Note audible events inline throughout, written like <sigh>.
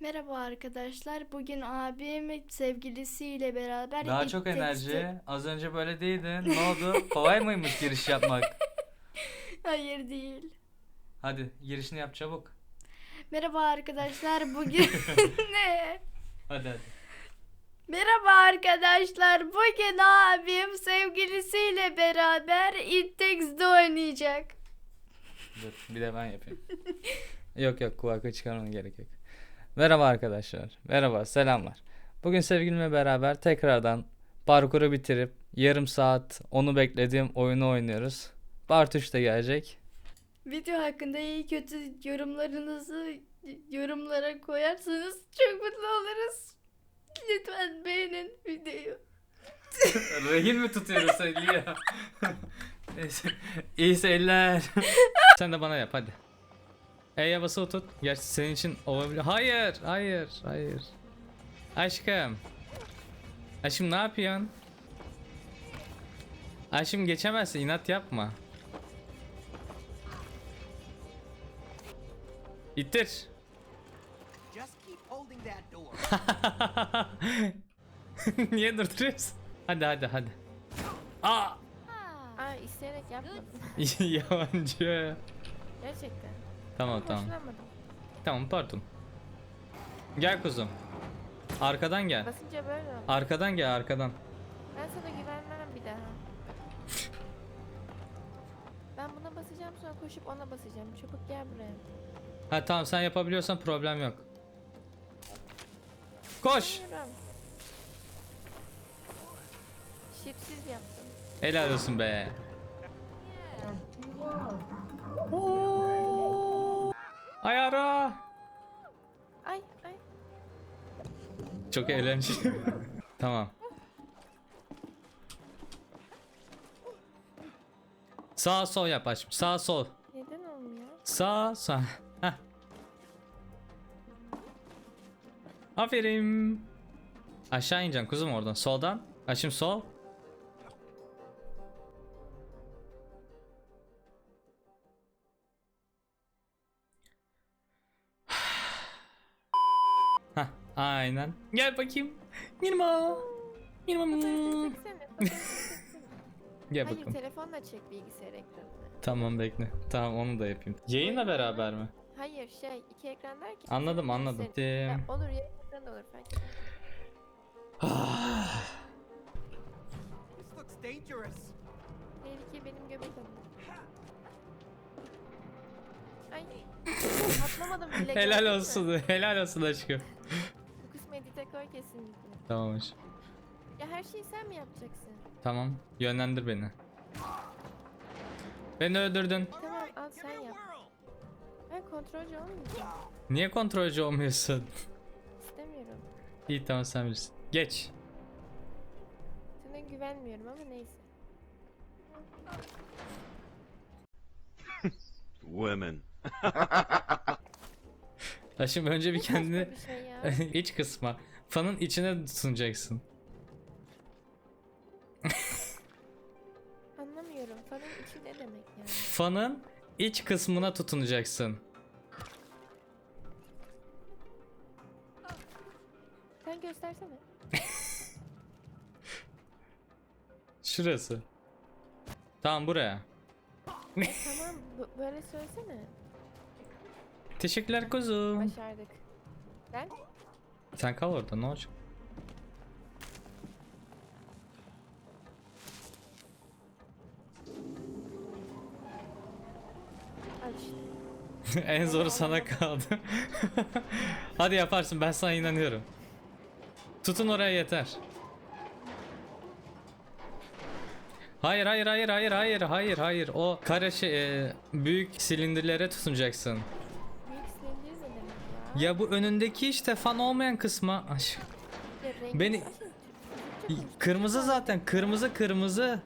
Merhaba arkadaşlar. Bugün abim sevgilisiyle beraber Daha çok enerji. Az önce böyle değildin. Ne oldu? <laughs> Kolay mıymış giriş yapmak? Hayır değil. Hadi girişini yap çabuk. Merhaba arkadaşlar. <laughs> Bugün <laughs> ne? Hadi hadi. Merhaba arkadaşlar. Bugün abim sevgilisiyle beraber It Takes Two oynayacak. Dur bir de ben yapayım. yok yok kulaklığı çıkarmana gerek yok. Merhaba arkadaşlar. Merhaba selamlar. Bugün sevgilimle beraber tekrardan parkuru bitirip yarım saat onu beklediğim oyunu oynuyoruz. Part 3 de gelecek. Video hakkında iyi kötü yorumlarınızı yorumlara koyarsanız çok mutlu oluruz. Lütfen beğenin videoyu. <laughs> Rehin mi tutuyoruz sen ya? <laughs> Neyse. İyi seyirler. <laughs> Sen de bana yap hadi. E'ye basılı tut. Gerçi senin için olabilir. Hayır, hayır, hayır. Aşkım. Aşkım ne yapıyorsun? Aşkım geçemezsin inat yapma. İttir. <laughs> Niye durduruyorsun? Hadi hadi hadi. Aa! Aa isteyerek yapmadım. <laughs> Yalancı. Gerçekten. Tamam tamam. Tamam pardon. Gel kuzum. Arkadan gel. Basınca böyle oldu. Arkadan gel arkadan. Ben sana güvenmem bir daha. Ben buna basacağım sonra koşup ona basacağım. Çabuk gel buraya. Ha tamam sen yapabiliyorsan problem yok. Koş. Yürüyorum. Şipsiz yaptım. Helal olsun be. Ay ara. Ay ay. Çok eğlenceli. <laughs> tamam. Sağ sol yap aşkım. Sağ sol. Neden olmuyor? Sağ sağ. Heh. Aferin. Aşağı ineceksin kuzum oradan. Soldan. Aşım sol. Aynen. Gel bakayım. Mirma. Mirma. Fotoğrafını çeksene. <laughs> Gel Hayır bakalım. telefonla çek bilgisayar ekranını. Tamam bekle. Tamam onu da yapayım. Yayınla beraber mi? Hayır şey iki ekran derken. Anladım, anladım. bilgisayarın- Ya, Dim. olur ya ekran da olur fark etmez. <sighs> This looks dangerous. Tehlike benim göbek adım. Ay. Atlamadım bile. <laughs> gördün helal olsun. Helal olsun aşkım. Kesinlikle. Tamam aşkım. Ya her şeyi sen mi yapacaksın? Tamam. Yönlendir beni. Beni öldürdün. Tamam al sen yap. Ben kontrolcü olmayacağım. Niye kontrolcü olmuyorsun? <laughs> İstemiyorum. İyi tamam sen bilirsin. Geç. Sana güvenmiyorum ama neyse. Women. Aşkım önce bir kendini bir şey <laughs> iç kısma. Fanın içine sunacaksın. Anlamıyorum. Fanın içi ne demek yani? Fanın iç kısmına tutunacaksın. Sen göstersene. <laughs> Şurası. Tamam buraya. tamam bu- böyle söylesene. Teşekkürler kuzum. Başardık. Ben? Sen kal orada ne olacak? <laughs> En zoru sana kaldı. <laughs> Hadi yaparsın ben sana inanıyorum. Tutun oraya yeter. Hayır hayır hayır hayır hayır hayır hayır o kare şey e, büyük silindirlere tutunacaksın. Ya? Bu önündeki işte fan olmayan kısma Beni- Ay, konuş. kırmızı zaten kırmızı kırmızı.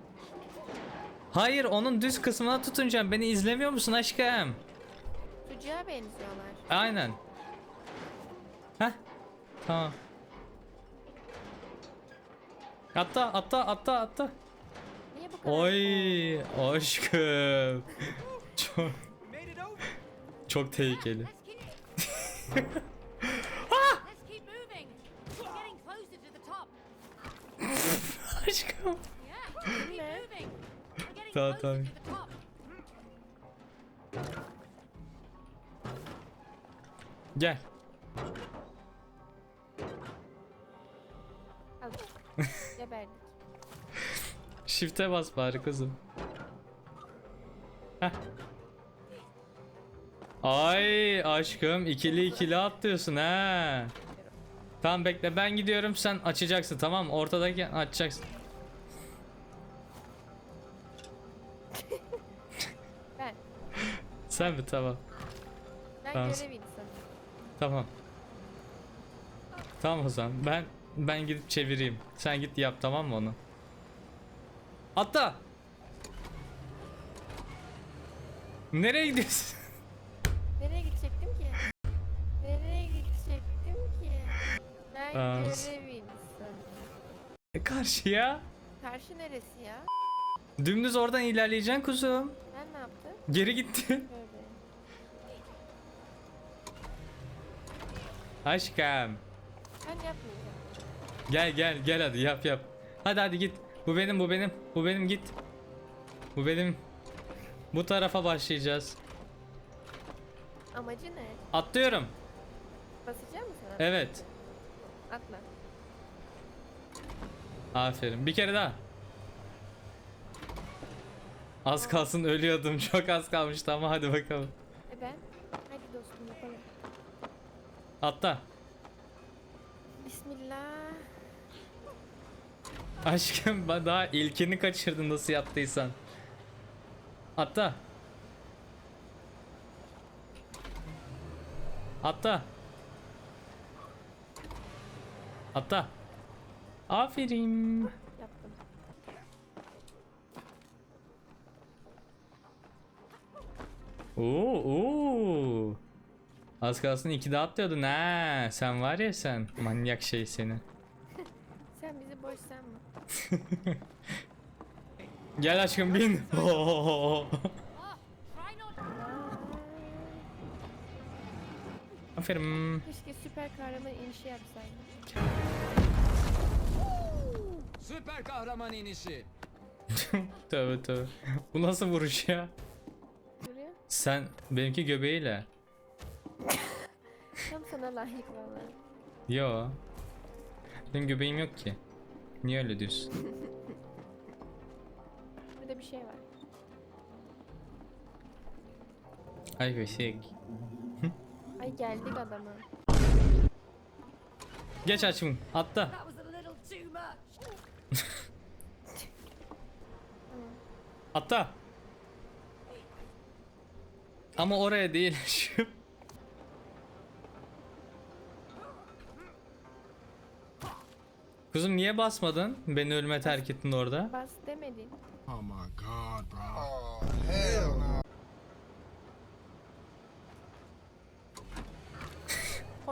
Hayır onun düz kısmına tutunacağım. Beni izlemiyor musun aşkım? Çocuğa benziyorlar. Aynen. Heh. Tamam. Atla atla atla atla. Niye bu kadar? Oy aşkım. Çok <laughs> çok tehlikeli. Aşkım. Tamam tamam. Gel. Al. Geberdik. Shift'e bas bari kızım. Heh. Ay aşkım ikili ikili atlıyorsun ha. Tamam bekle ben gidiyorum sen açacaksın tamam? Ortadaki açacaksın. <laughs> Ben. Sen mi tamam. Ben Tamam. görev insanı. Tamam. Tamam o zaman ben ben gidip çevireyim. Sen git yap tamam mı onu? Atla. Nereye gidiyorsun? Ben Aa, görev s-. Karşıya. Karşı neresi ya? Dümdüz oradan ilerleyeceksin kuzum. Ben ne yaptım? Geri gitti. Böyle. Aşkım. Ben yapmayacağım. Gel gel gel hadi yap yap. Hadi hadi git. Bu benim bu benim. Bu benim git. Bu benim. Bu tarafa başlayacağız. Amacı ne? Atlıyorum. Basacak mısın? Evet. Atla. Aferin. Bir kere daha. Az kalsın ölüyordum. <laughs> Çok az kalmıştı ama hadi bakalım. E ben? Hadi dostum yapalım. Atla. Bismillah. Aşkım daha ilkini kaçırdın nasıl yaptıysan. Atla. Atla. Atla. Aferin. Yaptım. Oo, oo. Az kalsın iki de atlıyordun ha. Sen var ya sen. Manyak şey seni. <laughs> Sen bizi boş sanma. <laughs> Gel aşkım bin. <laughs> Oo. Aferin. Keşke süper kahraman inişi yapsaydım. Süper kahraman inişi. <laughs> tövbe tövbe. Bu nasıl vuruş ya? Sen benimki göbeğiyle. <laughs> Tam sana layık vallahi. Yo. Benim göbeğim yok ki. Niye öyle diyorsun? <laughs> Burada bir şey var. Ay köşek. Ay geldik adama. Geç açım. Atla. Atla. Ama oraya değil. Şu. <laughs> Kuzum niye basmadın? Beni ölüme terk ettin orada. Bas demedin. Oh my god, bro.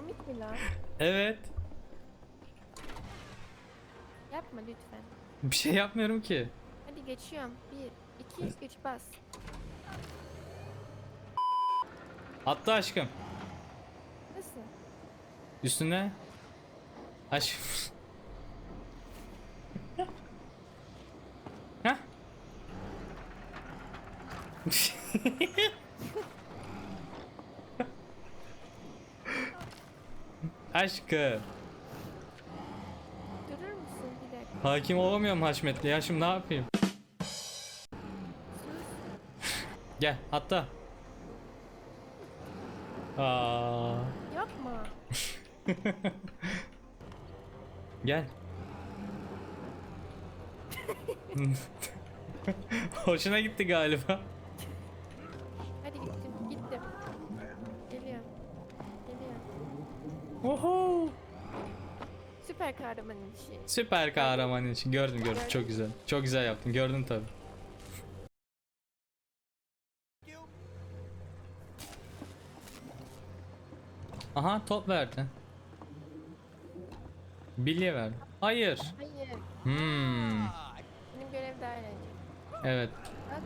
Komik mi lan? Evet. Yapma lütfen. Bir şey yapmıyorum ki. Hadi geçiyorum. Bir, iki, üç bas. Atla aşkım. Nasıl? Üstüne. Aşkım. <laughs> Hah. Aşkım. Durur musun bir dakika? Hakim olamıyorum Haşmetli ya şimdi ne yapayım? Gel atla. Aa, Yapma. <laughs> gel. <laughs> Hoşuna gitti galiba. Süper kahraman için gördüm gördüm çok güzel. Çok güzel yaptın gördüm tabi. Aha top verdi. Bilye verdi. Hayır. Hayır. Hmm. Benim görev daha eğlenceli. Evet. Bak.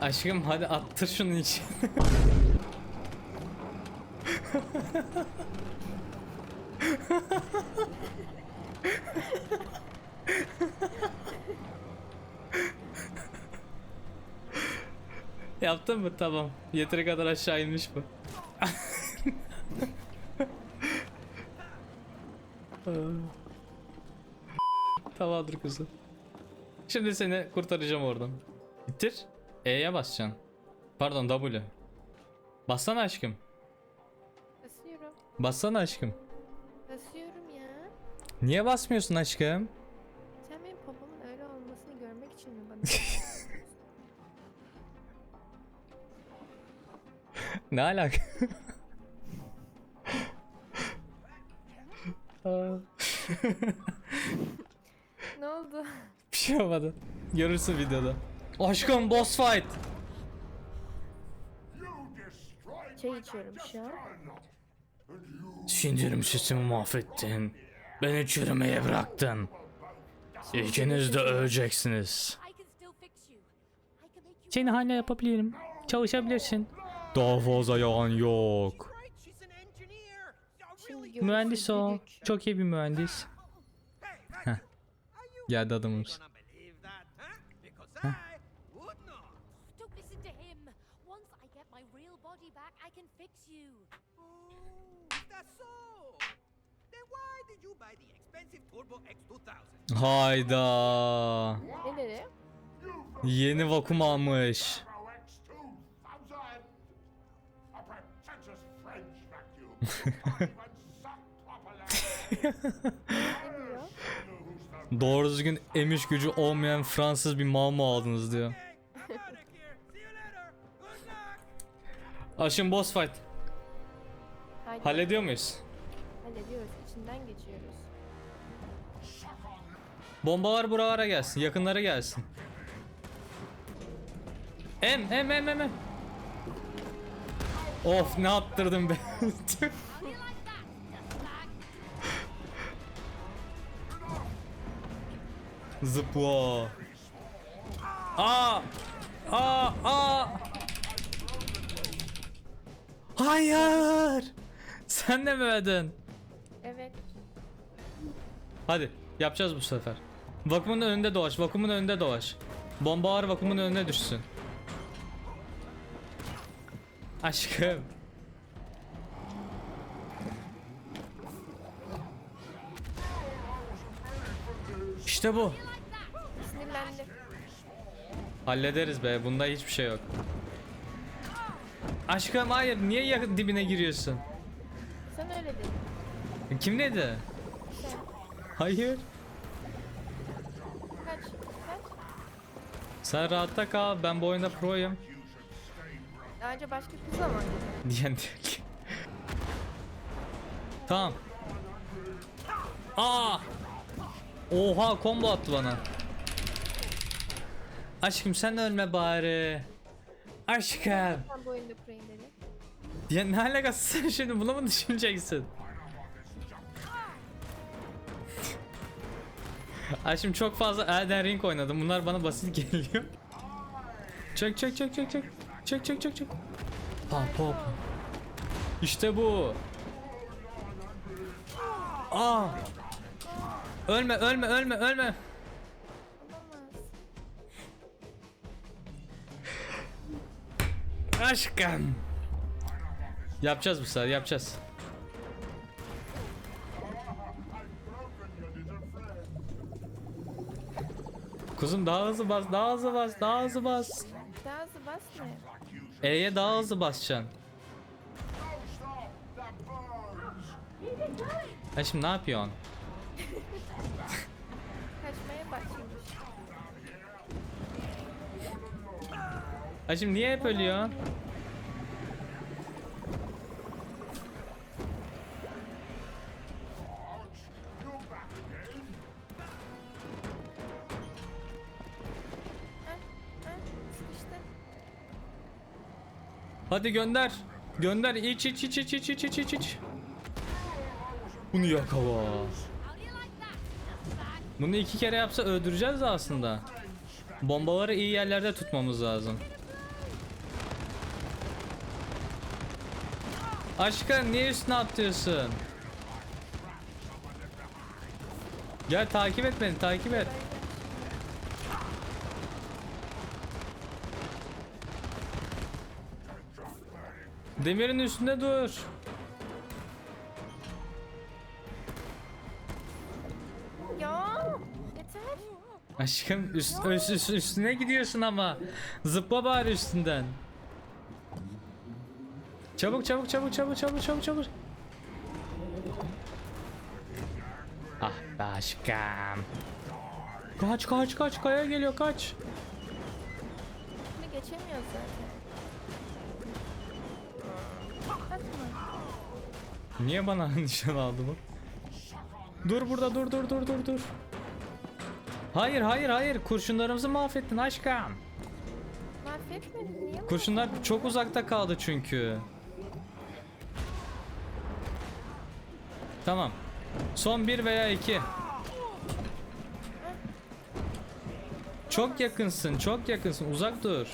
Aşkım hadi attır şunun için. Yaptın mı? Tamam. Yeteri kadar aşağı inmiş bu. Tamamdır kızım. Şimdi seni kurtaracağım oradan. Bitir. E'ye basacaksın. Pardon W. Bassana aşkım. Basıyorum. Bassana aşkım. Basıyorum ya. Niye basmıyorsun aşkım? Sen benim popomun öyle olmasını görmek için mi bana? <laughs> Ne alaka? Ne oldu? <laughs> Bir şey olmadı. Görürsün videoda. Aşkım boss fight. Çay içiyorum şu şey an. Sindirim sistemi mahvettin. Beni çürümeye bıraktın. İkiniz de öleceksiniz. Seni hala yapabilirim. Çalışabilirsin. Daha fazla yalan yok. Mühendis o. Çok iyi bir mühendis. Geldi adamımız. Hayda. Neleri? Yeni vakum almış. <laughs> Doğru düzgün emiş gücü olmayan Fransız bir mal mı aldınız diyor. Aşın boss fight. Haydi. Hallediyor muyuz? Hallediyoruz. İçinden geçiyor. Bombalar buralara gelsin, yakınlara gelsin. Em em em em em. Of ne yaptırdım be. <laughs> Zıpla. Aa! Aa! Aa! Hayır! Sen de mi öldün? Evet. Hadi yapacağız bu sefer. Vakumun önünde dolaş, vakumun önünde dolaş. Bombalar vakumun önüne düşsün. Aşkım. İşte bu. Hallederiz be. Bunda hiçbir şey yok. Aşkım hayır. Niye yakın dibine giriyorsun? Sen öyle dedin. Kim dedi? Sen. Hayır. Kaç. Kaç. Sen rahatta kal. Ben bu oyunda proyum. Daha önce başka kızla mı oynadın? <laughs> Diyen değil. Tamam. Aa! Oha combo attı bana. Aşkım sen ölme bari. Aşkım. Sen bu oyunda proyum dedin. Ya ne alakası <laughs> sen şimdi bunu mu düşüneceksin? Aşkım çok fazla Elden Ring oynadım. Bunlar bana basit geliyor. Çek çek çek çek çek. Çek çek çek çek. Pam pam. İşte bu. Aa. Ölme ölme ölme ölme. Aşkım. Yapacağız bu sefer yapacağız. Kuzum daha hızlı bas, daha hızlı bas, daha hızlı bas. Daha hızlı basma. E'ye daha hızlı basacaksın. Ha şimdi ne yapıyorsun? Kaçmaya başlamış. Ha şimdi niye hep ölüyor? Hadi gönder. Gönder iç iç iç iç iç iç iç iç iç. Bunu yakala. Bunu iki kere yapsa öldüreceğiz aslında. Bombaları iyi yerlerde tutmamız lazım. Aşkım niye üstüne atlıyorsun? Gel takip et beni takip et. Demirin üstünde dur. Ya yeter. Aşkım üst, üst- üst- üstüne gidiyorsun ama. Zıpla bari üstünden. Çabuk çabuk çabuk çabuk çabuk çabuk çabuk. Ah be aşkım. Kaç kaç kaç kaya geliyor kaç. Şimdi geçemiyoruz zaten. Niye bana <laughs> nişan aldı bu? Dur burada dur dur dur dur dur. Hayır hayır hayır kurşunlarımızı mahvettin aşkım. Mahvetmedin niye? Kurşunlar çok uzakta kaldı çünkü. Tamam. Son bir veya iki. Çok yakınsın, çok yakınsın. Uzak dur.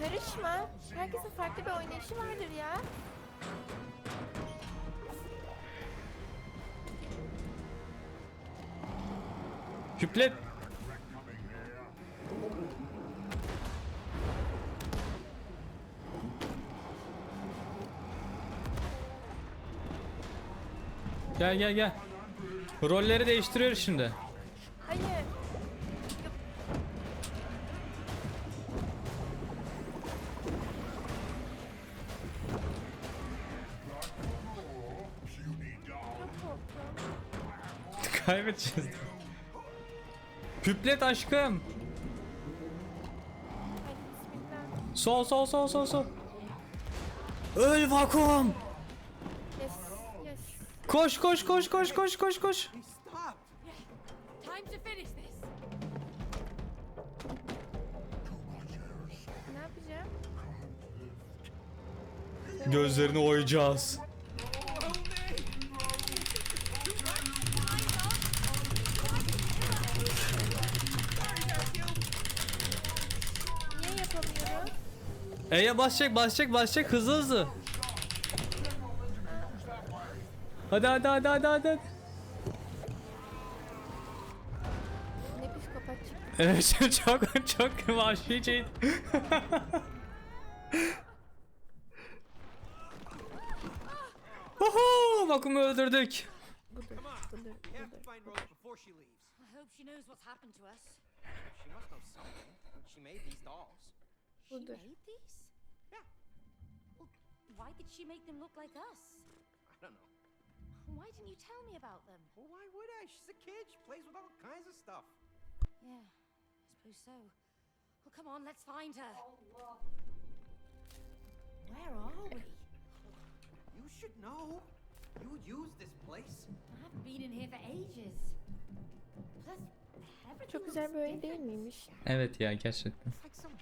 Karışma. Herkesin farklı bir oynayışı vardır ya. Hüplet. Gel gel gel. Rolleri değiştiriyoruz şimdi. Kaybedeceğiz. Hüplet aşkım. Sol sol sol sol sol. Öl vakum. Yes, yes. Koş koş koş koş koş koş koş. He stopped. E'ye basacak basacak basacak hızlı hızlı. Hadi hadi hadi hadi hadi. Ne psikopat çıktı. Evet <laughs> çok çok vahşice. Oho, vakumu öldürdük. Budur, budur, budur. to find Rose before she leaves. I hope she knows what's happened to us. She must know something. She made these dolls. She Budur. Why did she make them look like us? I don't know. Why didn't you tell me about them? Well, why would I? She's a kid. She plays with all kinds of stuff. Yeah, I suppose so. Well, come on, let's find her. Where are we? You should know. You use this place. I haven't been in here for ages. Plus, everything Çok güzel bir oyun değil miymiş? Evet ya gerçekten. It's like some